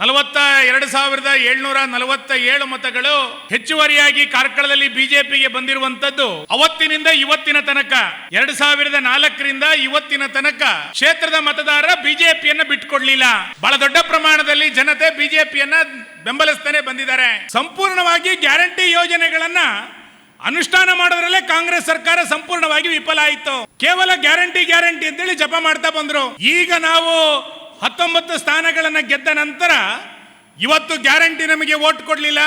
ನಲವತ್ತ ಎರಡು ಸಾವಿರದ ಏಳ್ನೂರ ನಲವತ್ತ ಏಳು ಮತಗಳು ಹೆಚ್ಚುವರಿಯಾಗಿ ಕಾರ್ಕಳದಲ್ಲಿ ಬಿಜೆಪಿಗೆ ಬಂದಿರುವಂತದ್ದು. ಅವತ್ತಿನಿಂದ ಇವತ್ತಿನ ತನಕ, ಎರಡು ಸಾವಿರದ ನಾಲ್ಕರಿಂದ ಇವತ್ತಿನ ತನಕ ಕ್ಷೇತ್ರದ ಮತದಾರ ಬಿಜೆಪಿಯನ್ನ ಬಿಟ್ಕೊಡ್ಲಿಲ್ಲ. ಬಹಳ ದೊಡ್ಡ ಪ್ರಮಾಣದಲ್ಲಿ ಜನತೆ ಬಿಜೆಪಿಯನ್ನ ಬೆಂಬಲಿಸ್ತಾನೆ ಬಂದಿದ್ದಾರೆ. ಸಂಪೂರ್ಣವಾಗಿ ಗ್ಯಾರಂಟಿ ಯೋಜನೆಗಳನ್ನ ಅನುಷ್ಠಾನ ಮಾಡೋದ್ರಲ್ಲೇ ಕಾಂಗ್ರೆಸ್ ಸರ್ಕಾರ ಸಂಪೂರ್ಣವಾಗಿ ವಿಫಲ ಆಯಿತು. ಕೇವಲ ಗ್ಯಾರಂಟಿ ಗ್ಯಾರಂಟಿ ಅಂತೇಳಿ ಜಪ ಮಾಡ್ತಾ ಬಂದ್ರು. ಈಗ ನಾವು ಹತ್ತೊಂಬತ್ತು ಸ್ಥಾನಗಳನ್ನು ಗೆದ್ದ ನಂತರ ಇವತ್ತು ಗ್ಯಾರಂಟಿ ನಮಗೆ ಓಟ್ ಕೊಡಲಿಲ್ಲ,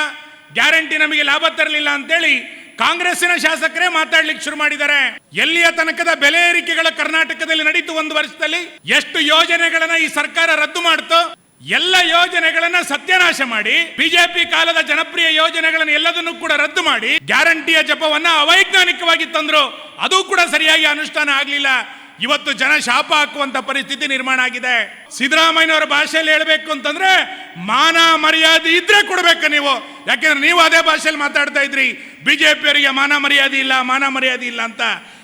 ಗ್ಯಾರಂಟಿ ನಮಗೆ ಲಾಭ ತರಲಿಲ್ಲ ಅಂತೇಳಿ ಕಾಂಗ್ರೆಸ್ಸಿನ ಶಾಸಕರೇ ಮಾತಾಡ್ಲಿಕ್ಕೆ ಶುರು ಮಾಡಿದ್ದಾರೆ. ಎಲ್ಲಿಯ ತನಕದ ಬೆಲೆ ಏರಿಕೆಗಳ ಕರ್ನಾಟಕದಲ್ಲಿ ನಡೀತು ಒಂದು ವರ್ಷದಲ್ಲಿ? ಎಷ್ಟು ಯೋಜನೆಗಳನ್ನ ಈ ಸರ್ಕಾರ ರದ್ದು ಮಾಡ್ತು? ಎಲ್ಲ ಯೋಜನೆಗಳನ್ನ ಸತ್ಯನಾಶ ಮಾಡಿ, ಬಿಜೆಪಿ ಕಾಲದ ಜನಪ್ರಿಯ ಯೋಜನೆಗಳನ್ನು ಎಲ್ಲದನ್ನು ಕೂಡ ರದ್ದು ಮಾಡಿ, ಗ್ಯಾರಂಟಿಯ ಜಪವನ್ನ ಅವೈಜ್ಞಾನಿಕವಾಗಿ ತಂದ್ರು. ಅದು ಕೂಡ ಸರಿಯಾಗಿ ಅನುಷ್ಠಾನ ಆಗಲಿಲ್ಲ. ಇವತ್ತು ಜನ ಶಾಪ ಹಾಕುವಂತ ಪರಿಸ್ಥಿತಿ ನಿರ್ಮಾಣ ಆಗಿದೆ. ಸಿದ್ದರಾಮಯ್ಯನವರ ಭಾಷೆಯಲ್ಲಿ ಹೇಳಬೇಕು ಅಂತಂದ್ರೆ ಮಾನ ಮರ್ಯಾದೆ ಇದ್ರೆ ಕೊಡ್ಬೇಕು ನೀವು. ಯಾಕೆಂದ್ರೆ ನೀವು ಅದೇ ಭಾಷೆಯಲ್ಲಿ ಮಾತಾಡ್ತಾ ಇದ್ರಿ. ಬಿಜೆಪಿಯವರಿಗೆ ಮಾನ ಮರ್ಯಾದೆ ಇಲ್ಲ, ಮಾನ ಮರ್ಯಾದೆ ಇಲ್ಲ ಅಂತ.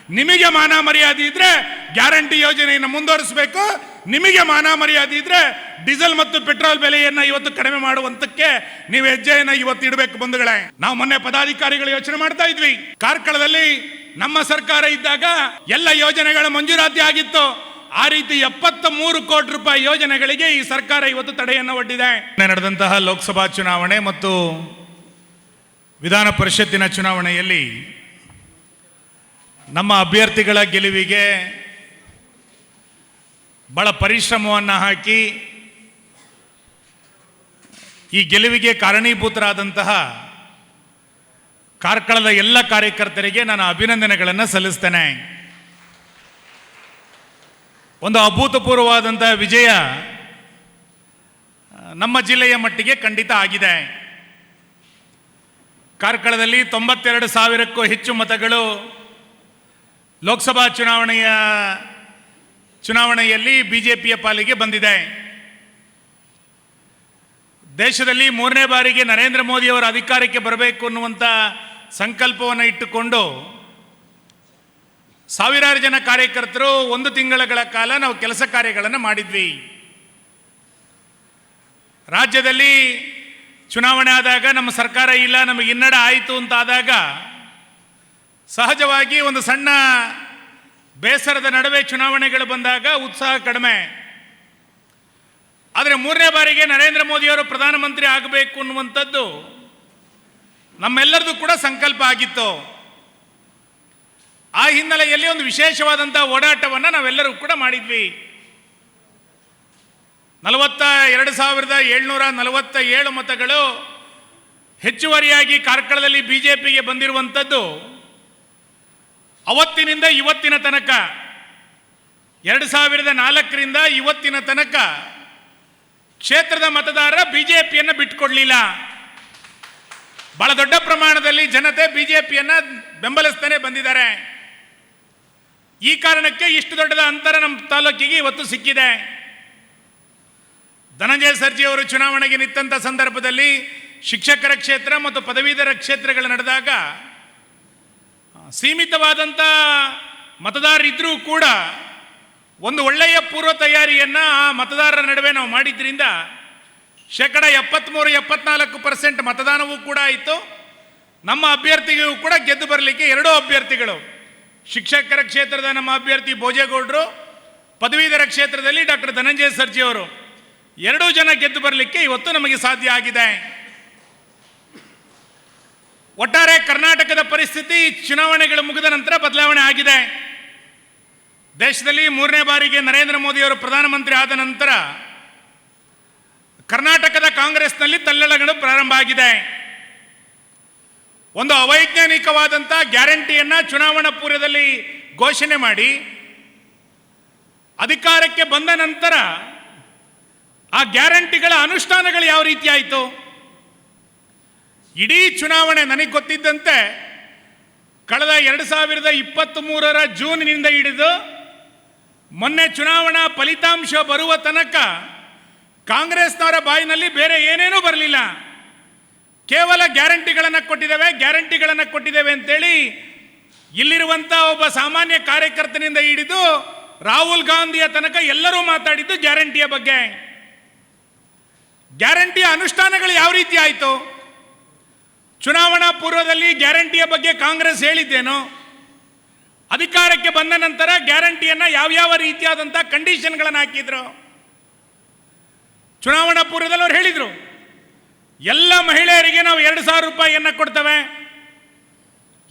ನಿಮಗೆ ಮಾನ ಮರ್ಯಾದೆ ಇದ್ರೆ ಗ್ಯಾರಂಟಿ ಯೋಜನೆಯನ್ನು ಮುಂದುವರಿಸಬೇಕು. ನಿಮಗೆ ಮಾನ ಮರ್ಯಾದೆ ಇದ್ರೆ ಡೀಸೆಲ್ ಮತ್ತು ಪೆಟ್ರೋಲ್ ಬೆಲೆಯನ್ನ ಇವತ್ತು ಕಡಿಮೆ ಮಾಡುವಂತಕ್ಕೆ ನೀವು ಹೆಜ್ಜೆಯನ್ನ ಇವತ್ತು ಇಡಬೇಕು ಬಂಧುಗಳೇ. ನಾವು ಮೊನ್ನೆ ಪದಾಧಿಕಾರಿಗಳು ಯೋಚನೆ ಮಾಡ್ತಾ ಇದ್ವಿ. ಕಾರ್ಕಳದಲ್ಲಿ ನಮ್ಮ ಸರ್ಕಾರ ಇದ್ದಾಗ ಎಲ್ಲ ಯೋಜನೆಗಳ ಮಂಜೂರಾತಿ ಆಗಿತ್ತು. ಆ ರೀತಿ ಎಪ್ಪತ್ತ ಮೂರು ಕೋಟಿ ರೂಪಾಯಿ ಯೋಜನೆಗಳಿಗೆ ಈ ಸರ್ಕಾರ ಇವತ್ತು ತಡೆಯನ್ನು ಒಡ್ಡಿದೆ. ನಡೆದಂತಹ ಲೋಕಸಭಾ ಚುನಾವಣೆ ಮತ್ತು ವಿಧಾನ ಪರಿಷತ್ತಿನ ಚುನಾವಣೆಯಲ್ಲಿ ನಮ್ಮ ಅಭ್ಯರ್ಥಿಗಳ ಗೆಲುವಿಗೆ ಬಹಳ ಪರಿಶ್ರಮವನ್ನು ಹಾಕಿ ಈ ಗೆಲುವಿಗೆ ಕಾರಣೀಭೂತರಾದಂತಹ ಕಾರ್ಕಳದ ಎಲ್ಲ ಕಾರ್ಯಕರ್ತರಿಗೆ ನಾನು ಅಭಿನಂದನೆಗಳನ್ನು ಸಲ್ಲಿಸ್ತೇನೆ. ಒಂದು ಅಭೂತಪೂರ್ವವಾದಂತಹ ವಿಜಯ ನಮ್ಮ ಜಿಲ್ಲೆಯ ಮಟ್ಟಿಗೆ ಖಂಡಿತ ಆಗಿದೆ. ಕಾರ್ಕಳದಲ್ಲಿ ತೊಂಬತ್ತೆರಡು ಸಾವಿರಕ್ಕೂ ಹೆಚ್ಚು ಮತಗಳು ಲೋಕಸಭಾ ಚುನಾವಣೆಯ, ಚುನಾವಣೆಯಲ್ಲಿ ಬಿ ಜೆ ಪಿಯ ಪಾಲಿಗೆ ಬಂದಿದೆ. ದೇಶದಲ್ಲಿ ಮೂರನೇ ಬಾರಿಗೆ ನರೇಂದ್ರ ಮೋದಿಯವರ ಅಧಿಕಾರಕ್ಕೆ ಬರಬೇಕು ಅನ್ನುವಂಥ ಸಂಕಲ್ಪವನ್ನು ಇಟ್ಟುಕೊಂಡು ಸಾವಿರಾರು ಜನ ಕಾರ್ಯಕರ್ತರು ಒಂದು ತಿಂಗಳ ಕಾಲ ನಾವು ಕೆಲಸ ಕಾರ್ಯಗಳನ್ನು ಮಾಡಿದ್ವಿ. ರಾಜ್ಯದಲ್ಲಿ ಚುನಾವಣೆ ಆದಾಗ ನಮ್ಮ ಸರ್ಕಾರ ಇಲ್ಲ, ನಮಗೆ ಹಿನ್ನಡೆ ಆಯಿತು ಅಂತ ಆದಾಗ ಸಹಜವಾಗಿ ಒಂದು ಸಣ್ಣ ಬೇಸರದ ನಡುವೆ ಚುನಾವಣೆಗಳು ಬಂದಾಗ ಉತ್ಸಾಹ ಕಡಿಮೆ. ಆದರೆ ಮೂರನೇ ಬಾರಿಗೆ ನರೇಂದ್ರ ಮೋದಿಯವರು ಪ್ರಧಾನಮಂತ್ರಿ ಆಗಬೇಕು ಅನ್ನುವಂಥದ್ದು ನಮ್ಮೆಲ್ಲರದು ಕೂಡ ಸಂಕಲ್ಪ ಆಗಿತ್ತು. ಆ ಹಿನ್ನೆಲೆಯಲ್ಲಿ ಒಂದು ವಿಶೇಷವಾದಂಥ ಓಡಾಟವನ್ನು ನಾವೆಲ್ಲರೂ ಕೂಡ ಮಾಡಿದ್ವಿ. ನಲವತ್ತ ಎರಡು ಸಾವಿರದ ಏಳ್ನೂರ ನಲವತ್ತ ಏಳು ಮತಗಳು ಹೆಚ್ಚುವರಿಯಾಗಿ ಕಾರ್ಕಳದಲ್ಲಿ ಬಿಜೆಪಿಗೆ ಬಂದಿರುವಂಥದ್ದು. ಅವತ್ತಿನಿಂದ ಇವತ್ತಿನ ತನಕ, ಎರಡು ಸಾವಿರದ ನಾಲ್ಕರಿಂದ ಇವತ್ತಿನ ತನಕ ಕ್ಷೇತ್ರದ ಮತದಾರ ಬಿಜೆಪಿಯನ್ನು ಬಿಟ್ಕೊಡ್ಲಿಲ್ಲ. ಬಹಳ ದೊಡ್ಡ ಪ್ರಮಾಣದಲ್ಲಿ ಜನತೆ ಬಿಜೆಪಿಯನ್ನ ಬೆಂಬಲಿಸ್ತಾನೆ ಬಂದಿದ್ದಾರೆ. ಈ ಕಾರಣಕ್ಕೆ ಇಷ್ಟು ದೊಡ್ಡದ ಅಂತರ ನಮ್ಮ ತಾಲೂಕಿಗೆ ಇವತ್ತು ಸಿಕ್ಕಿದೆ. ಧನಂಜಯ ಸರ್ಜಿ ಅವರು ಚುನಾವಣೆಗೆ ನಿಂತ ಸಂದರ್ಭದಲ್ಲಿ ಶಿಕ್ಷಕರ ಕ್ಷೇತ್ರ ಮತ್ತು ಪದವೀಧರ ಕ್ಷೇತ್ರಗಳು ನಡೆದಾಗ ಸೀಮಿತವಾದಂಥ ಮತದಾರರಿದ್ದರೂ ಕೂಡ ಒಂದು ಒಳ್ಳೆಯ ಪೂರ್ವ ತಯಾರಿಯನ್ನು ಆ ಮತದಾರರ ನಡುವೆ ನಾವು ಮಾಡಿದ್ರಿಂದ ಶೇಕಡ ಎಪ್ಪತ್ತ್ಮೂರು ಎಪ್ಪತ್ನಾಲ್ಕು ಪರ್ಸೆಂಟ್ ಮತದಾನವೂ ಕೂಡ ಆಯಿತು ನಮ್ಮ ಅಭ್ಯರ್ಥಿಗೂ ಕೂಡ ಗೆದ್ದು ಬರಲಿಕ್ಕೆ ಎರಡೂ ಅಭ್ಯರ್ಥಿಗಳು. ಶಿಕ್ಷಕರ ಕ್ಷೇತ್ರದ ನಮ್ಮ ಅಭ್ಯರ್ಥಿ ಭೋಜೇಗೌಡರು, ಪದವೀಧರ ಕ್ಷೇತ್ರದಲ್ಲಿ ಡಾಕ್ಟರ್ ಧನಂಜಯ ಸರ್ಜಿ ಅವರು. ಎರಡೂ ಜನ ಗೆದ್ದು ಬರಲಿಕ್ಕೆ ಇವತ್ತು ನಮಗೆ ಸಾಧ್ಯ ಆಗಿದೆ. ಒಟ್ಟಾರೆ ಕರ್ನಾಟಕದ ಪರಿಸ್ಥಿತಿ ಚುನಾವಣೆಗಳು ಮುಗಿದ ನಂತರ ಬದಲಾವಣೆ ಆಗಿದೆ. ದೇಶದಲ್ಲಿ ಮೂರನೇ ಬಾರಿಗೆ ನರೇಂದ್ರ ಮೋದಿಯವರು ಪ್ರಧಾನಮಂತ್ರಿ ಆದ ನಂತರ ಕರ್ನಾಟಕದ ಕಾಂಗ್ರೆಸ್ನಲ್ಲಿ ತಲ್ಲಣಗಳು ಪ್ರಾರಂಭ ಆಗಿದೆ. ಒಂದು ಅವೈಜ್ಞಾನಿಕವಾದಂಥ ಗ್ಯಾರಂಟಿಯನ್ನ ಚುನಾವಣಾ ಪೂರ್ವದಲ್ಲಿ ಘೋಷಣೆ ಮಾಡಿ, ಅಧಿಕಾರಕ್ಕೆ ಬಂದ ನಂತರ ಆ ಗ್ಯಾರಂಟಿಗಳ ಅನುಷ್ಠಾನಗಳು ಯಾವ ರೀತಿ ಆಯಿತು? ಇಡೀ ಚುನಾವಣೆ ನನಗೆ ಗೊತ್ತಿದ್ದಂತೆ ಕಳೆದ ಎರಡು ಸಾವಿರದ ಇಪ್ಪತ್ತ್ ಮೂರರ ಜೂನ್ನಿಂದ ಹಿಡಿದು ಮೊನ್ನೆ ಚುನಾವಣಾ ಫಲಿತಾಂಶ ಬರುವ ತನಕ ಕಾಂಗ್ರೆಸ್ನವರ ಬಾಯಿನಲ್ಲಿ ಬೇರೆ ಏನೇನೂ ಬರಲಿಲ್ಲ. ಕೇವಲ ಗ್ಯಾರಂಟಿಗಳನ್ನು ಕೊಟ್ಟಿದ್ದೇವೆ ಗ್ಯಾರಂಟಿಗಳನ್ನು ಕೊಟ್ಟಿದ್ದೇವೆ ಅಂತೇಳಿ ಇಲ್ಲಿರುವಂಥ ಒಬ್ಬ ಸಾಮಾನ್ಯ ಕಾರ್ಯಕರ್ತನಿಂದ ಹಿಡಿದು ರಾಹುಲ್ ಗಾಂಧಿಯ ತನಕ ಎಲ್ಲರೂ ಮಾತಾಡಿದ್ದು ಗ್ಯಾರಂಟಿಯ ಬಗ್ಗೆ. ಗ್ಯಾರಂಟಿಯ ಅನುಷ್ಠಾನಗಳು ಯಾವ ರೀತಿ ಆಯಿತು? ಚುನಾವಣಾ ಪೂರ್ವದಲ್ಲಿ ಗ್ಯಾರಂಟಿಯ ಬಗ್ಗೆ ಕಾಂಗ್ರೆಸ್ ಹೇಳಿದ್ದೇನು, ಅಧಿಕಾರಕ್ಕೆ ಬಂದ ನಂತರ ಗ್ಯಾರಂಟಿಯನ್ನು ಯಾವ್ಯಾವ ರೀತಿಯಾದಂಥ ಕಂಡೀಷನ್ಗಳನ್ನು ಹಾಕಿದ್ರು? ಚುನಾವಣಾ ಪೂರ್ವದಲ್ಲಿ ಅವ್ರು ಹೇಳಿದರು, ಎಲ್ಲ ಮಹಿಳೆಯರಿಗೆ ನಾವು ಎರಡು ಸಾವಿರ ರೂಪಾಯಿಯನ್ನು ಕೊಡ್ತೇವೆ.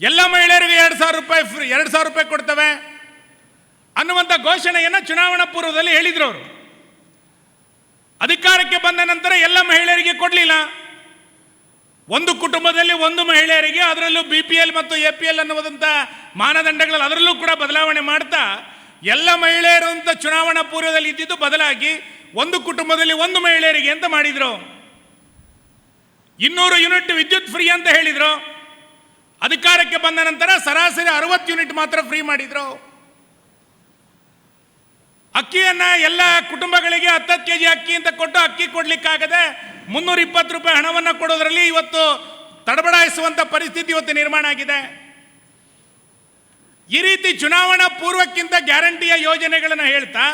ಎಲ್ಲ ಮಹಿಳೆಯರಿಗೆ ಎರಡು ಸಾವಿರ ರೂಪಾಯಿ ಫ್ರೀ ಎರಡು ಸಾವಿರ ರೂಪಾಯಿ ಕೊಡ್ತೇವೆ. ಅನ್ನುವಂಥ ಘೋಷಣೆಯನ್ನು ಚುನಾವಣಾ ಪೂರ್ವದಲ್ಲಿ ಹೇಳಿದರು ಅವರು. ಅಧಿಕಾರಕ್ಕೆ ಬಂದ ನಂತರ ಎಲ್ಲ ಮಹಿಳೆಯರಿಗೆ ಕೊಡಲಿಲ್ಲ. ಒಂದು ಕುಟುಂಬದಲ್ಲಿ ಒಂದು ಮಹಿಳೆಯರಿಗೆ ಅದರಲ್ಲೂ ಬಿ ಪಿ ಎಲ್ ಮತ್ತು ಎ ಪಿ ಎಲ್ ಅನ್ನುವಂಥ ಮಾನದಂಡಗಳಲ್ಲಿ ಅದರಲ್ಲೂ ಕೂಡ ಬದಲಾವಣೆ ಮಾಡ್ತಾ, ಎಲ್ಲ ಮಹಿಳೆಯರು ಅಂತ ಚುನಾವಣಾ ಪೂರ್ವದಲ್ಲಿ ಇದ್ದಿದ್ದು ಬದಲಾಗಿ ಒಂದು ಕುಟುಂಬದಲ್ಲಿ ಒಂದು ಮಹಿಳೆಯರಿಗೆ ಅಂತ ಮಾಡಿದ್ರು? ಇನ್ನೂರು ಯೂನಿಟ್ ವಿದ್ಯುತ್ ಫ್ರೀ ಅಂತ ಹೇಳಿದ್ರು. ಅಧಿಕಾರಕ್ಕೆ ಬಂದ ನಂತರ ಸರಾಸರಿ ಅರವತ್ತು ಯೂನಿಟ್ ಮಾತ್ರ ಫ್ರೀ ಮಾಡಿದ್ರು. ಅಕ್ಕಿಯನ್ನ ಎಲ್ಲ ಕುಟುಂಬಗಳಿಗೆ ಹತ್ತತ್ತು ಕೆ ಜಿ ಅಕ್ಕಿ ಅಂತ ಕೊಟ್ಟು ಅಕ್ಕಿ ಕೊಡ್ಲಿಕ್ಕಾಗದೆ ಮುನ್ನೂರ ಇಪ್ಪತ್ತು ರೂಪಾಯಿ ಹಣವನ್ನು ಕೊಡೋದ್ರಲ್ಲಿ ಇವತ್ತು ತಡಬಡಾಯಿಸುವಂತ ಪರಿಸ್ಥಿತಿ ಇವತ್ತು ನಿರ್ಮಾಣ ಆಗಿದೆ. ಈ ರೀತಿ ಚುನಾವಣಾ ಪೂರ್ವಕ್ಕಿಂತ ಗ್ಯಾರಂಟಿಯ ಯೋಜನೆಗಳನ್ನು ಹೇಳ್ತಾ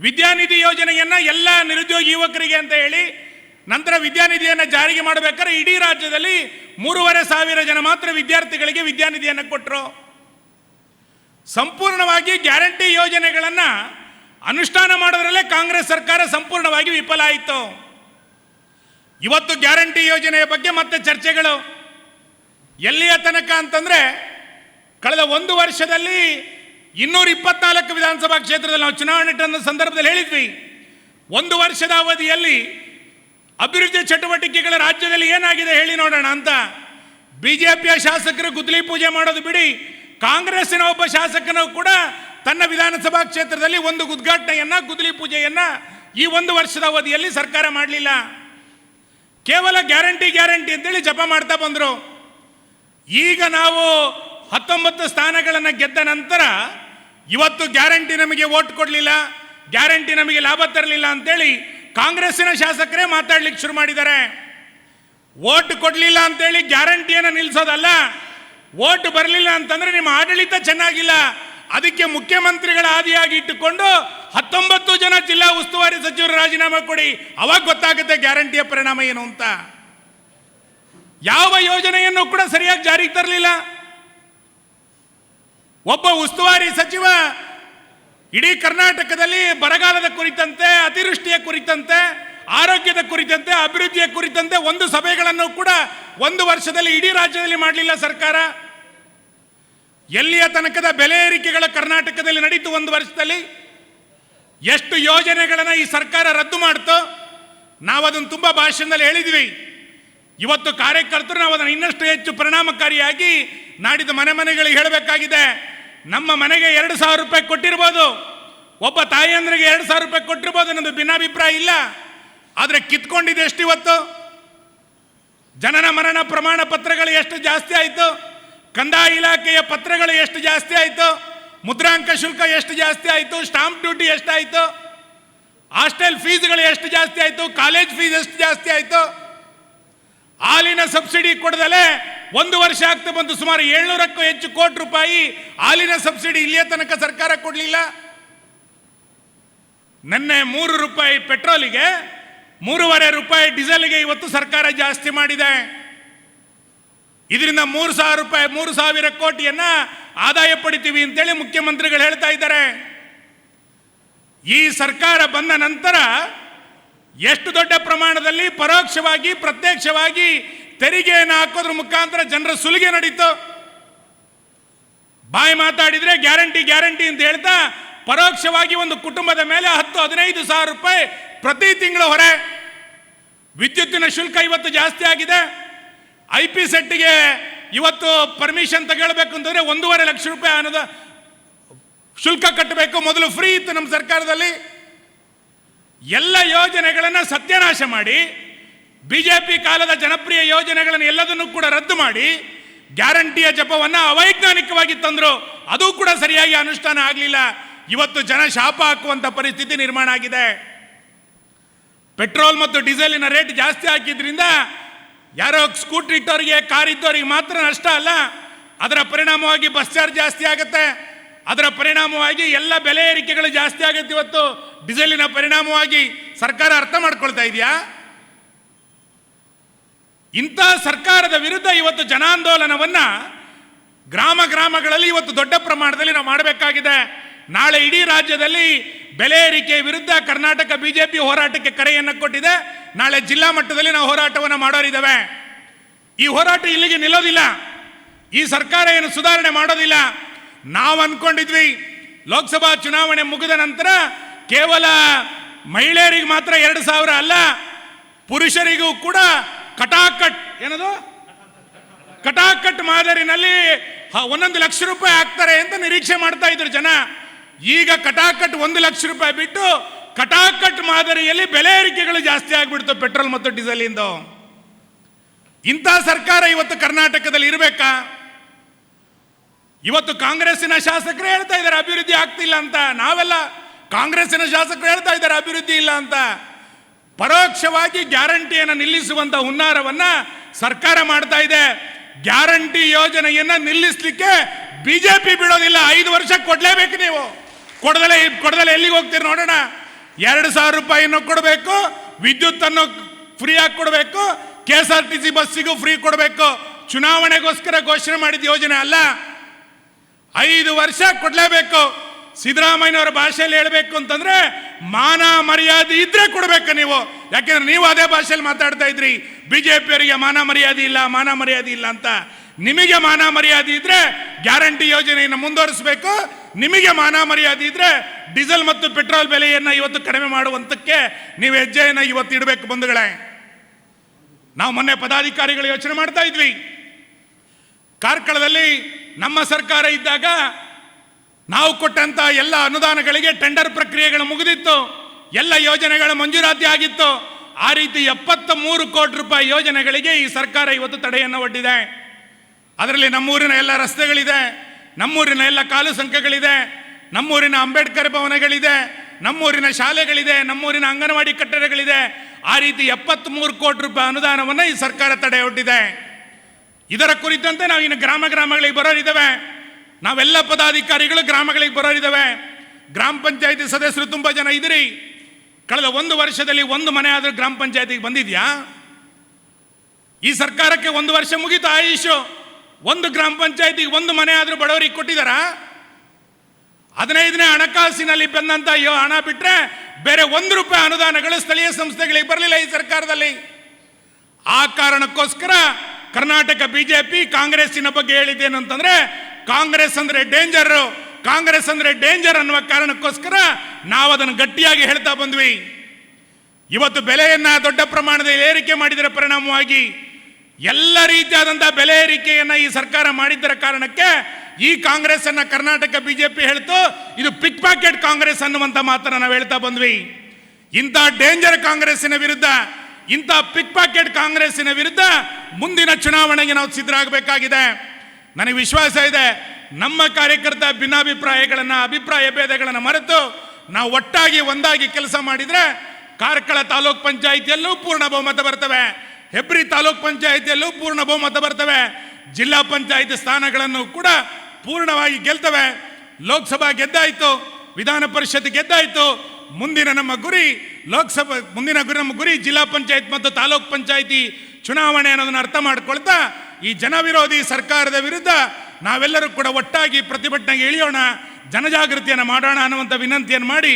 ವಿದ್ಯಾನಿಧಿ ಯೋಜನೆಯನ್ನ ಎಲ್ಲ ನಿರುದ್ಯೋಗಿ ಯುವಕರಿಗೆ ಅಂತ ಹೇಳಿ, ನಂತರ ವಿದ್ಯಾನಿಧಿಯನ್ನು ಜಾರಿಗೆ ಮಾಡಬೇಕಾದ್ರೆ ಇಡೀ ರಾಜ್ಯದಲ್ಲಿ ಮೂರುವರೆ ಸಾವಿರ ಜನ ಮಾತ್ರ ವಿದ್ಯಾರ್ಥಿಗಳಿಗೆ ವಿದ್ಯಾನಿಧಿಯನ್ನು ಕೊಟ್ಟರು ಸಂಪೂರ್ಣವಾಗಿ ಗ್ಯಾರಂಟಿ ಯೋಜನೆಗಳನ್ನು ಅನುಷ್ಠಾನ ಮಾಡೋದ್ರಲ್ಲೇ ಕಾಂಗ್ರೆಸ್ ಸರ್ಕಾರ ಸಂಪೂರ್ಣವಾಗಿ ವಿಫಲ ಆಯಿತು. ಇವತ್ತು ಗ್ಯಾರಂಟಿ ಯೋಜನೆಯ ಬಗ್ಗೆ ಮತ್ತೆ ಚರ್ಚೆಗಳು. ಎಲ್ಲಿಯ ತನಕ ಅಂತಂದ್ರೆ, ಕಳೆದ ಒಂದು ವರ್ಷದಲ್ಲಿ ಇನ್ನೂರ ಇಪ್ಪತ್ನಾಲ್ಕು ವಿಧಾನಸಭಾ ಕ್ಷೇತ್ರದಲ್ಲಿ ನಾವು ಚುನಾವಣೆ ಇಟ್ಟಂತ ಸಂದರ್ಭದಲ್ಲಿ ಹೇಳಿದ್ವಿ. ಒಂದು ವರ್ಷದ ಅವಧಿಯಲ್ಲಿ ಅಭಿವೃದ್ಧಿ ಚಟುವಟಿಕೆಗಳ ರಾಜ್ಯದಲ್ಲಿ ಏನಾಗಿದೆ ಹೇಳಿ ನೋಡೋಣ ಅಂತ. ಬಿಜೆಪಿಯ ಶಾಸಕರು ಗುದ್ಲಿ ಪೂಜೆ ಮಾಡೋದು ಬಿಡಿ. ಕಾಂಗ್ರೆಸ್ಸಿನ ಒಬ್ಬ ಶಾಸಕನೂ ಕೂಡ ತನ್ನ ವಿಧಾನಸಭಾ ಕ್ಷೇತ್ರದಲ್ಲಿ ಒಂದು ಉದ್ಘಾಟನೆಯನ್ನ ಗುದ್ಲಿ ಪೂಜೆಯನ್ನ ಈ ಒಂದು ವರ್ಷದ ಅವಧಿಯಲ್ಲಿ ಸರ್ಕಾರ ಮಾಡಲಿಲ್ಲ. ಕೇವಲ ಗ್ಯಾರಂಟಿ ಗ್ಯಾರಂಟಿ ಅಂತೇಳಿ ಜಪ ಮಾಡ್ತಾ ಬಂದರು. ಈಗ ನಾವು ಹತ್ತೊಂಬತ್ತು ಸ್ಥಾನಗಳನ್ನು ಗೆದ್ದ ನಂತರ ಇವತ್ತು ಗ್ಯಾರಂಟಿ ನಮಗೆ ಓಟ್ ಕೊಡಲಿಲ್ಲ, ಗ್ಯಾರಂಟಿ ನಮಗೆ ಲಾಭ ತರಲಿಲ್ಲ ಅಂತೇಳಿ ಕಾಂಗ್ರೆಸ್ಸಿನ ಶಾಸಕರೇ ಮಾತಾಡ್ಲಿಕ್ಕೆ ಶುರು ಮಾಡಿದ್ದಾರೆ. ಓಟ್ ಕೊಡಲಿಲ್ಲ ಅಂತೇಳಿ ಗ್ಯಾರಂಟಿಯನ್ನು ನಿಲ್ಲಿಸೋದಲ್ಲ ಓಟ್ ಬರಲಿಲ್ಲ ಅಂತಂದ್ರೆ ನಿಮ್ಮ ಆಡಳಿತ ಚೆನ್ನಾಗಿಲ್ಲ. ಅದಕ್ಕೆ ಮುಖ್ಯಮಂತ್ರಿಗಳ ಆದಿಯಾಗಿ ಇಟ್ಟುಕೊಂಡು ಹತ್ತೊಂಬತ್ತು ಜನ ಜಿಲ್ಲಾ ಉಸ್ತುವಾರಿ ಸಚಿವರು ರಾಜೀನಾಮೆ ಕೊಡಿ, ಅವಾಗ ಗೊತ್ತಾಗುತ್ತೆ ಗ್ಯಾರಂಟಿಯ ಪರಿಣಾಮ ಏನು ಅಂತ. ಯಾವ ಯೋಜನೆಯನ್ನು ಕೂಡ ಸರಿಯಾಗಿ ಜಾರಿಗೆ ತರಲಿಲ್ಲ. ಒಬ್ಬ ಉಸ್ತುವಾರಿ ಸಚಿವ ಇಡೀ ಕರ್ನಾಟಕದಲ್ಲಿ ಬರಗಾಲದ ಕುರಿತಂತೆ, ಅತಿವೃಷ್ಟಿಯ ಕುರಿತಂತೆ, ಆರೋಗ್ಯದ ಕುರಿತಂತೆ, ಅಭಿವೃದ್ಧಿಯ ಕುರಿತಂತೆ ಒಂದು ಸಭೆಗಳನ್ನು ಕೂಡ ಒಂದು ವರ್ಷದಲ್ಲಿ ಇಡೀ ರಾಜ್ಯದಲ್ಲಿ ಮಾಡಲಿಲ್ಲ ಸರ್ಕಾರ. ಎಲ್ಲಿಯ ತನಕದ ಬೆಲೆ ಏರಿಕೆಗಳ ಕರ್ನಾಟಕದಲ್ಲಿ ನಡೀತು ಒಂದು ವರ್ಷದಲ್ಲಿ? ಎಷ್ಟು ಯೋಜನೆಗಳನ್ನು ಈ ಸರ್ಕಾರ ರದ್ದು ಮಾಡ್ತು? ನಾವು ಅದನ್ನು ತುಂಬ ಭಾಷಣದಲ್ಲಿ ಹೇಳಿದ್ವಿ. ಇವತ್ತು ಕಾರ್ಯಕರ್ತರು ನಾವು ಅದನ್ನು ಇನ್ನಷ್ಟು ಹೆಚ್ಚು ಪರಿಣಾಮಕಾರಿಯಾಗಿ ನಾಡಿದ ಮನೆ ಮನೆಗಳಿಗೆ ಹೇಳಬೇಕಾಗಿದೆ. ನಮ್ಮ ಮನೆಗೆ ಎರಡು ಸಾವಿರ ರೂಪಾಯಿ ಕೊಟ್ಟಿರ್ಬೋದು. ಒಬ್ಬ ತಾಯಿಯಂದ್ರಿಗೆ ಎರಡು ಸಾವಿರ ರೂಪಾಯಿ ಕೊಟ್ಟಿರ್ಬೋದು ಅನ್ನೋದು ಭಿನ್ನಾಭಿಪ್ರಾಯ ಇಲ್ಲ. ಆದರೆ ಕಿತ್ಕೊಂಡಿದೆ ಎಷ್ಟು ಇವತ್ತು? ಜನನ ಮರಣ ಪ್ರಮಾಣ ಪತ್ರಗಳು ಎಷ್ಟು ಜಾಸ್ತಿ ಆಯಿತು? ಕಂದಾಯ ಇಲಾಖೆಯ ಪತ್ರಗಳು ಎಷ್ಟು ಜಾಸ್ತಿ ಆಯಿತು? ಮುದ್ರಾಂಕ ಶುಲ್ಕ ಎಷ್ಟು ಜಾಸ್ತಿ ಆಯಿತು? ಸ್ಟಾಂಪ್ ಡ್ಯೂಟಿ ಎಷ್ಟಾಯಿತು ಹಾಸ್ಟೆಲ್ ಫೀಸ್ಗಳು ಎಷ್ಟು ಜಾಸ್ತಿ ಆಯಿತು? ಕಾಲೇಜ್ ಫೀಸ್ ಎಷ್ಟು ಜಾಸ್ತಿ ಆಯಿತು? ಹಾಲಿನ ಸಬ್ಸಿಡಿ ಕೊಡದಲೆ ಒಂದು ವರ್ಷ ಆಗ್ತಾ ಬಂತು ಸುಮಾರು ಏಳ್ನೂರಕ್ಕೂ ಹೆಚ್ಚು ಕೋಟಿ ರೂಪಾಯಿ ಹಾಲಿನ ಸಬ್ಸಿಡಿ ಇಲ್ಲಿಯ ತನಕ ಸರ್ಕಾರ ಕೊಡಲಿಲ್ಲ. ನಿನ್ನೆ ಮೂರು ರೂಪಾಯಿ ಪೆಟ್ರೋಲಿಗೆ, ಮೂರುವರೆ ರೂಪಾಯಿ ಡೀಸೆಲ್ಗೆ ಇವತ್ತು ಸರ್ಕಾರ ಜಾಸ್ತಿ ಮಾಡಿದೆ. ಇದರಿಂದ ಮೂರು ಸಾವಿರ ರೂಪಾಯಿ, ಮೂರು ಸಾವಿರ ಕೋಟಿಯನ್ನ ಆದಾಯ ಪಡಿತೀವಿ ಅಂತೇಳಿ ಮುಖ್ಯಮಂತ್ರಿಗಳು ಹೇಳ್ತಾ ಇದ್ದಾರೆ. ಈ ಸರ್ಕಾರ ಬಂದ ನಂತರ ಎಷ್ಟು ದೊಡ್ಡ ಪ್ರಮಾಣದಲ್ಲಿ ಪರೋಕ್ಷವಾಗಿ, ಪ್ರತ್ಯಕ್ಷವಾಗಿ ತೆರಿಗೆಯನ್ನು ಹಾಕೋದ್ರ ಮುಖಾಂತರ ಜನರ ಸುಲಿಗೆ ನಡೀತು. ಬಾಯಿ ಮಾತಾಡಿದ್ರೆ ಗ್ಯಾರಂಟಿ ಗ್ಯಾರಂಟಿ ಅಂತ ಹೇಳ್ತಾ ಪರೋಕ್ಷವಾಗಿ ಒಂದು ಕುಟುಂಬದ ಮೇಲೆ ಹತ್ತು, ಹದಿನೈದು ಸಾವಿರ ರೂಪಾಯಿ ಪ್ರತಿ ತಿಂಗಳು ಹೊರೆ. ವಿದ್ಯುತ್ತಿನ ಶುಲ್ಕ ಇವತ್ತು ಜಾಸ್ತಿ ಆಗಿದೆ. ಐ ಪಿ ಸೆಟ್ಗೆ ಇವತ್ತು ಪರ್ಮಿಷನ್ ತಗೊಳ್ಬೇಕು ಅಂತಂದ್ರೆ ಒಂದೂವರೆ ಲಕ್ಷ ರೂಪಾಯಿ ಅನ್ನೋದು ಶುಲ್ಕ ಕಟ್ಟಬೇಕು. ಮೊದಲು ಫ್ರೀ ಇತ್ತು ನಮ್ಮ ಸರ್ಕಾರದಲ್ಲಿ. ಎಲ್ಲ ಯೋಜನೆಗಳನ್ನು ಸತ್ಯನಾಶ ಮಾಡಿ. ಬಿಜೆಪಿ ಕಾಲದ ಜನಪ್ರಿಯ ಯೋಜನೆಗಳನ್ನು ಎಲ್ಲದನ್ನು ಕೂಡ ರದ್ದು ಮಾಡಿ ಗ್ಯಾರಂಟಿಯ ಜಪವನ್ನು ಅವೈಜ್ಞಾನಿಕವಾಗಿ ತಂದರು. ಅದು ಕೂಡ ಸರಿಯಾಗಿ ಅನುಷ್ಠಾನ ಆಗಲಿಲ್ಲ. ಇವತ್ತು ಜನ ಶಾಪ ಹಾಕುವಂಥ ಪರಿಸ್ಥಿತಿ ನಿರ್ಮಾಣ ಆಗಿದೆ. ಪೆಟ್ರೋಲ್ ಮತ್ತು ಡೀಸೆಲಿನ ರೇಟ್ ಜಾಸ್ತಿ ಹಾಕಿದ್ರಿಂದ ಯಾರೋ ಸ್ಕೂಟ್ರ್ ಇಟ್ಟವರಿಗೆ ಕಾರ್ ಇದ್ದವರಿಗೆ ಮಾತ್ರ ನಷ್ಟ ಅಲ್ಲ. ಅದರ ಪರಿಣಾಮವಾಗಿ ಬಸ್ ಚಾರ್ಜ್ ಜಾಸ್ತಿ ಆಗುತ್ತೆ. ಅದರ ಪರಿಣಾಮವಾಗಿ ಎಲ್ಲ ಬೆಲೆ ಏರಿಕೆಗಳು ಜಾಸ್ತಿ ಆಗುತ್ತೆ ಇವತ್ತು. ಡೀಸೆಲಿನ ಪರಿಣಾಮವಾಗಿ ಸರ್ಕಾರ ಅರ್ಥ ಮಾಡ್ಕೊಳ್ತಾ ಇದೆಯಾ? ಇಂಥ ಸರ್ಕಾರದ ವಿರುದ್ಧ ಇವತ್ತು ಜನಾಂದೋಲನವನ್ನ ಗ್ರಾಮ ಗ್ರಾಮಗಳಲ್ಲಿ ಇವತ್ತು ದೊಡ್ಡ ಪ್ರಮಾಣದಲ್ಲಿ ನಾವು ಮಾಡಬೇಕಾಗಿದೆ. ನಾಳೆ ಇಡೀ ರಾಜ್ಯದಲ್ಲಿ ಬೆಲೆ ಏರಿಕೆ ವಿರುದ್ಧ ಕರ್ನಾಟಕ ಬಿಜೆಪಿ ಹೋರಾಟಕ್ಕೆ ಕರೆಯನ್ನು ಕೊಟ್ಟಿದೆ. ನಾಳೆ ಜಿಲ್ಲಾ ಮಟ್ಟದಲ್ಲಿ ನಾವು ಹೋರಾಟವನ್ನು ಮಾಡೋರಿದ್ದೇವೆ ಈ ಹೋರಾಟ ಇಲ್ಲಿಗೆ ನಿಲ್ಲೋದಿಲ್ಲ. ಈ ಸರ್ಕಾರ ಏನು ಸುಧಾರಣೆ ಮಾಡೋದಿಲ್ಲ. ನಾವು ಅನ್ಕೊಂಡಿದ್ವಿ, ಲೋಕಸಭಾ ಚುನಾವಣೆ ಮುಗಿದ ನಂತರ ಕೇವಲ ಮಹಿಳೆಯರಿಗೆ ಮಾತ್ರ ಎರಡು ಸಾವಿರ ಅಲ್ಲ, ಪುರುಷರಿಗೂ ಕೂಡ ಕಟಾಕಟ್, ಏನದು? ಕಟಾಕಟ್ ಮಾದರಿನಲ್ಲಿ ಒಂದೊಂದು ಲಕ್ಷ ರೂಪಾಯಿ ಹಾಕ್ತಾರೆ ಅಂತ ನಿರೀಕ್ಷೆ ಮಾಡ್ತಾ ಇದ್ರು ಜನ. ಈಗ ಕಟಾಕಟ್ ಒಂದು ಲಕ್ಷ ರೂಪಾಯಿ ಬಿಟ್ಟು ಕಟಾಕಟ್ ಮಾದರಿಯಲ್ಲಿ ಬೆಲೆ ಏರಿಕೆಗಳು ಜಾಸ್ತಿ ಆಗ್ಬಿಡ್ತು, ಪೆಟ್ರೋಲ್ ಮತ್ತು ಡೀಸೆಲ್ ಇಂದು ಇಂಥ ಸರ್ಕಾರ ಇವತ್ತು ಕರ್ನಾಟಕದಲ್ಲಿ ಇರಬೇಕಾ? ಇವತ್ತು ಕಾಂಗ್ರೆಸ್ಸಿನ ಶಾಸಕರು ಹೇಳ್ತಾ ಇದ್ದಾರೆ, ಅಭಿವೃದ್ಧಿ ಆಗ್ತಿಲ್ಲ ಅಂತ. ನಾವೆಲ್ಲ ಕಾಂಗ್ರೆಸ್ಸಿನ ಶಾಸಕರು ಹೇಳ್ತಾ ಇದ್ದಾರೆ, ಅಭಿವೃದ್ಧಿ ಇಲ್ಲ ಅಂತ. ಪರೋಕ್ಷವಾಗಿ ಗ್ಯಾರಂಟಿಯನ್ನು ನಿಲ್ಲಿಸುವಂತ ಹುನ್ನಾರವನ್ನ ಸರ್ಕಾರ ಮಾಡ್ತಾ ಇದೆ. ಗ್ಯಾರಂಟಿ ಯೋಜನೆಯನ್ನ ನಿಲ್ಲಿಸಲಿಕ್ಕೆ ಬಿಜೆಪಿ ಬಿಡೋದಿಲ್ಲ ಐದು ವರ್ಷ ಕೊಡ್ಲೇಬೇಕು ನೀವು. ಕೊಡದಲೇ ಕೊಡದಲೆ ಎಲ್ಲಿಗೆ ಹೋಗ್ತೀರಿ ನೋಡೋಣ. ಎರಡು ಸಾವಿರ ರೂಪಾಯಿಯನ್ನು ಕೊಡಬೇಕು ವಿದ್ಯುತ್ ಅನ್ನು ಫ್ರೀ ಆಗಿ ಕೊಡಬೇಕು K S R T C ಬಸ್ಸಿಗೂ free ಕೊಡಬೇಕು. ಚುನಾವಣೆಗೋಸ್ಕರ ಘೋಷಣೆ ಮಾಡಿದ ಯೋಜನೆ ಅಲ್ಲ. ಐದು ವರ್ಷ ಕೊಡ್ಲೇಬೇಕು. ಸಿದ್ದರಾಮಯ್ಯನವರ ಭಾಷೆಯಲ್ಲಿ ಹೇಳಬೇಕು ಅಂತಂದ್ರೆ ಮಾನ ಮರ್ಯಾದೆ ಇದ್ರೆ ಕೊಡ್ಬೇಕು ನೀವು. ಯಾಕೆಂದ್ರೆ ನೀವು ಅದೇ ಭಾಷೆಯಲ್ಲಿ ಮಾತಾಡ್ತಾ ಇದ್ರಿ. ಬಿಜೆಪಿಯವರಿಗೆ ಮಾನ ಮರ್ಯಾದೆ ಇಲ್ಲ, ಮಾನ ಮರ್ಯಾದೆ ಇಲ್ಲ ಅಂತ. ನಿಮಗೆ ಮಾನ ಮರ್ಯಾದೆ ಇದ್ರೆ ಗ್ಯಾರಂಟಿ ಯೋಜನೆಯನ್ನು ಮುಂದುವರಿಸಬೇಕು. ನಿಮಗೆ ಮಾನ ಮರ್ಯಾದೆ ಇದ್ರೆ ಡೀಸೆಲ್ ಮತ್ತು ಪೆಟ್ರೋಲ್ ಬೆಲೆಯನ್ನ ಇವತ್ತು ಕಡಿಮೆ ಮಾಡುವಂತಕ್ಕೆ ನೀವು ಹೆಜ್ಜೆಯನ್ನು ಇವತ್ತು ಇಡಬೇಕು ಬಂಧುಗಳೇ. ನಾವು ಮೊನ್ನೆ ಪದಾಧಿಕಾರಿಗಳು ಯೋಚನೆ ಮಾಡ್ತಾ ಇದ್ವಿ. ಕಾರ್ಕಳದಲ್ಲಿ ನಮ್ಮ ಸರ್ಕಾರ ಇದ್ದಾಗ ನಾವು ಕೊಟ್ಟಂತ ಎಲ್ಲ ಅನುದಾನಗಳಿಗೆ ಟೆಂಡರ್ ಪ್ರಕ್ರಿಯೆಗಳು ಮುಗಿದಿತ್ತು. ಎಲ್ಲ ಯೋಜನೆಗಳ ಮಂಜೂರಾತಿ ಆಗಿತ್ತು. ಆ ರೀತಿ ಎಪ್ಪತ್ತ ಮೂರು ಕೋಟಿ ರೂಪಾಯಿ ಯೋಜನೆಗಳಿಗೆ ಈ ಸರ್ಕಾರ ಇವತ್ತು ತಡೆಯನ್ನು ಒಡ್ಡಿದೆ. ಅದರಲ್ಲಿ ನಮ್ಮೂರಿನ ಎಲ್ಲ ರಸ್ತೆಗಳಿದೆ. ನಮ್ಮೂರಿನ ಎಲ್ಲ ಕಾಲು ಸಂಖ್ಯೆಗಳಿದೆ ನಮ್ಮೂರಿನ ಅಂಬೇಡ್ಕರ್ ಭವನಗಳಿದೆ. ನಮ್ಮೂರಿನ ಶಾಲೆಗಳಿದೆ. ನಮ್ಮೂರಿನ ಅಂಗನವಾಡಿ ಕಟ್ಟಡಗಳಿದೆ. ಆ ರೀತಿ ಎಪ್ಪತ್ತ್ಮೂರು ಕೋಟಿ ರೂಪಾಯಿ ಅನುದಾನವನ್ನು ಈ ಸರ್ಕಾರ ತಡೆ ಒಡ್ಡಿದೆ. ಇದರ ಕುರಿತಂತೆ ನಾವು ಇನ್ನು ಗ್ರಾಮ ಗ್ರಾಮಗಳಿಗೆ ಬರೋರಿದ್ದೇವೆ. ನಾವೆಲ್ಲ ಪದಾಧಿಕಾರಿಗಳು ಗ್ರಾಮಗಳಿಗೆ ಬರೋರಿದ್ದಾವೆ ಗ್ರಾಮ ಪಂಚಾಯತಿ ಸದಸ್ಯರು ತುಂಬ ಜನ ಇದ್ರಿ ಕಳೆದ ಒಂದು ವರ್ಷದಲ್ಲಿ ಒಂದು ಮನೆ ಆದರೂ ಗ್ರಾಮ ಪಂಚಾಯತಿಗೆ ಬಂದಿದ್ಯಾ? ಈ ಸರ್ಕಾರಕ್ಕೆ ಒಂದು ವರ್ಷ ಮುಗಿತು ಆಯುಷು. ಒಂದು ಗ್ರಾಮ ಪಂಚಾಯತಿಗೆ ಒಂದು ಮನೆ ಆದರೂ ಬಡವರಿಗೆ ಕೊಟ್ಟಿದ್ದಾರಾ ಹದಿನೈದನೇ ಹಣಕಾಸಿನಲ್ಲಿ ಬಂದಂತ ಹಣ ಬಿಟ್ಟರೆ ಬೇರೆ ಒಂದು ರೂಪಾಯಿ ಅನುದಾನಗಳು ಸ್ಥಳೀಯ ಸಂಸ್ಥೆಗಳಿಗೆ ಬರಲಿಲ್ಲ ಈ ಸರ್ಕಾರದಲ್ಲಿ. ಆ ಕಾರಣಕ್ಕೋಸ್ಕರ ಕರ್ನಾಟಕ ಬಿಜೆಪಿ ಕಾಂಗ್ರೆಸ್ಸಿನ ಬಗ್ಗೆ ಹೇಳಿದ್ದೇನು ಅಂತಂದ್ರೆ ಕಾಂಗ್ರೆಸ್ ಅಂದ್ರೆ ಡೇಂಜರ್ ಕಾಂಗ್ರೆಸ್ ಅಂದ್ರೆ ಡೇಂಜರ್ ಅನ್ನುವ ಕಾರಣಕ್ಕೋಸ್ಕರ ನಾವು ಅದನ್ನು ಗಟ್ಟಿಯಾಗಿ ಹೇಳ್ತಾ ಬಂದ್ವಿ. ಇವತ್ತು ಬೆಲೆಯನ್ನ ದೊಡ್ಡ ಪ್ರಮಾಣದಲ್ಲಿ ಏರಿಕೆ ಮಾಡಿದರ ಪರಿಣಾಮವಾಗಿ ಎಲ್ಲ ರೀತಿಯಾದಂತಹ ಬೆಲೆ ಏರಿಕೆಯನ್ನ ಈ ಸರ್ಕಾರ ಮಾಡಿದ್ದರ ಕಾರಣಕ್ಕೆ ಈ ಕಾಂಗ್ರೆಸ್ ಅನ್ನ ಕರ್ನಾಟಕ ಬಿಜೆಪಿ ಹೇಳ್ತು, ಇದು ಪಿಕ್ ಪಾಕೆಟ್ ಕಾಂಗ್ರೆಸ್ ಅನ್ನುವಂತ ಮಾತನ್ನ ನಾವು ಹೇಳ್ತಾ ಬಂದ್ವಿ. ಇಂಥ ಡೇಂಜರ್ ಕಾಂಗ್ರೆಸ್ಸಿನ ವಿರುದ್ಧ, ಇಂಥ ಪಿಕ್ ಪಾಕೆಟ್ ಕಾಂಗ್ರೆಸ್ಸಿನ ವಿರುದ್ಧ ಮುಂದಿನ ಚುನಾವಣೆಗೆ ನಾವು ಸಿದ್ಧರಾಗಬೇಕಾಗಿದೆ. ನನಗೆ ವಿಶ್ವಾಸ ಇದೆ, ನಮ್ಮ ಕಾರ್ಯಕರ್ತ ಭಿನ್ನಾಭಿಪ್ರಾಯಗಳನ್ನ, ಅಭಿಪ್ರಾಯ ಭೇದಗಳನ್ನು ಮರೆತು ನಾವು ಒಟ್ಟಾಗಿ ಒಂದಾಗಿ ಕೆಲಸ ಮಾಡಿದ್ರೆ ಕಾರ್ಕಳ ತಾಲೂಕ್ ಪಂಚಾಯಿತಿಯಲ್ಲೂ ಪೂರ್ಣ ಬಹುಮತ ಬರ್ತವೆ. ಹೆಬ್ರಿ ತಾಲೂಕ್ ಪಂಚಾಯಿತಿಯಲ್ಲೂ ಪೂರ್ಣ ಬಹುಮತ ಬರ್ತವೆ. ಜಿಲ್ಲಾ ಪಂಚಾಯಿತಿ ಸ್ಥಾನಗಳನ್ನು ಕೂಡ ಪೂರ್ಣವಾಗಿ ಗೆಲ್ತವೆ. ಲೋಕಸಭಾ ಗೆದ್ದಾಯಿತು, ವಿಧಾನ ಪರಿಷತ್ ಗೆದ್ದಾಯಿತು. ಮುಂದಿನ ನಮ್ಮ ಗುರಿ ಲೋಕಸಭಾ, ಮುಂದಿನ ಗುರಿ ನಮ್ಮ ಗುರಿ ಜಿಲ್ಲಾ ಪಂಚಾಯತ್ ಮತ್ತು ತಾಲೂಕ್ ಪಂಚಾಯಿತಿ ಚುನಾವಣೆ ಅನ್ನೋದನ್ನು ಅರ್ಥ ಮಾಡ್ಕೊಳ್ತಾ ಈ ಜನವಿರೋಧಿ ಸರ್ಕಾರದ ವಿರುದ್ಧ ನಾವೆಲ್ಲರೂ ಕೂಡ ಒಟ್ಟಾಗಿ ಪ್ರತಿಭಟನೆಗೆ ಇಳಿಯೋಣ, ಜನಜಾಗೃತಿಯನ್ನು ಮಾಡೋಣ ಅನ್ನುವಂಥ ವಿನಂತಿಯನ್ನು ಮಾಡಿ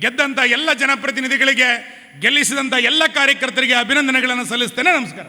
ಗೆದ್ದಂಥ ಎಲ್ಲ ಜನಪ್ರತಿನಿಧಿಗಳಿಗೆ ಗೆಲ್ಲಿಸಿದಂಥ ಎಲ್ಲ ಕಾರ್ಯಕರ್ತರಿಗೆ ಅಭಿನಂದನೆಗಳನ್ನು ಸಲ್ಲಿಸ್ತೇನೆ. ನಮಸ್ಕಾರ.